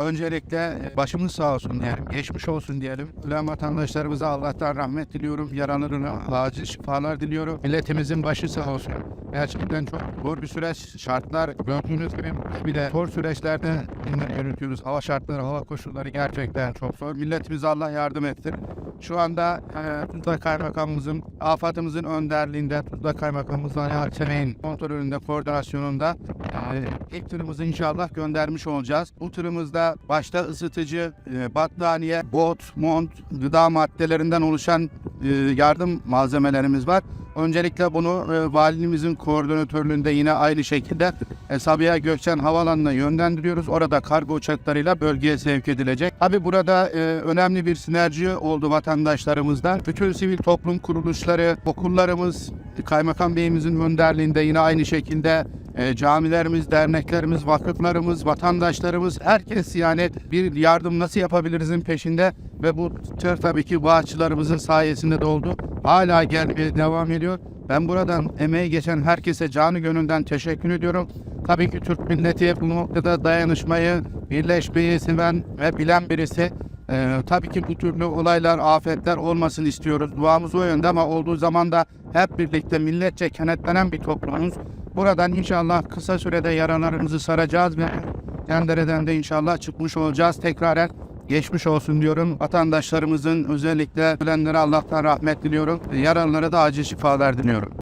Öncelikle başımız sağ olsun diyelim, geçmiş olsun diyelim. Ölen vatandaşlarımıza Allah'tan rahmet diliyorum. Yaralarına acil şifalar diliyorum. Milletimizin başı sağ olsun. Gerçekten çok zor bir süreç. Şartlar gördüğünüz gibi bile zor süreçlerde yönetiyoruz. Hava şartları, hava koşulları gerçekten çok zor. Milletimize Allah yardım etsin. Şu anda e, Tuzla Kaymakamımızın, AFAD'ımızın önderliğinde Tuzla Kaymakamımızın Ali kontrolünde, koordinasyonunda e, ilk tırımızı inşallah göndermiş olacağız. Bu tırımızda başta ısıtıcı, e, battaniye, bot, mont, gıda maddelerinden oluşan yardım malzemelerimiz var. Öncelikle bunu e, valimizin koordinatörlüğünde yine aynı şekilde e, Sabiha Gökçen Havalanı'na yönlendiriyoruz. Orada kargo uçaklarıyla bölgeye sevk edilecek. Tabi burada e, önemli bir sinerji oldu vatandaşlarımızda. Bütün sivil toplum kuruluşları, okullarımız, Kaymakam Beyimizin önderliğinde yine aynı şekilde e, camilerimiz, derneklerimiz, vakıflarımız, vatandaşlarımız, herkes yani bir yardım nasıl yapabilirizin peşinde ve bu tır tabii ki bağışçılarımızın sayesinde de oldu. Hala gelmeye devam ediyor. Ben buradan emeği geçen herkese canı gönülden teşekkür ediyorum. Tabii ki Türk milleti bu noktada dayanışmayı, birleşmeyi seven ve bilen birisi. Ee, tabii ki bu türlü olaylar, afetler olmasın istiyoruz. Duamız o yönde ama olduğu zaman da hep birlikte milletçe kenetlenen bir toplumuz. Buradan inşallah kısa sürede yaralarımızı saracağız ve Kendere'den de inşallah çıkmış olacağız. Tekrar geçmiş olsun diyorum. Vatandaşlarımızın özellikle ölenlere Allah'tan rahmet diliyorum. Yaralılara da acil şifalar diliyorum.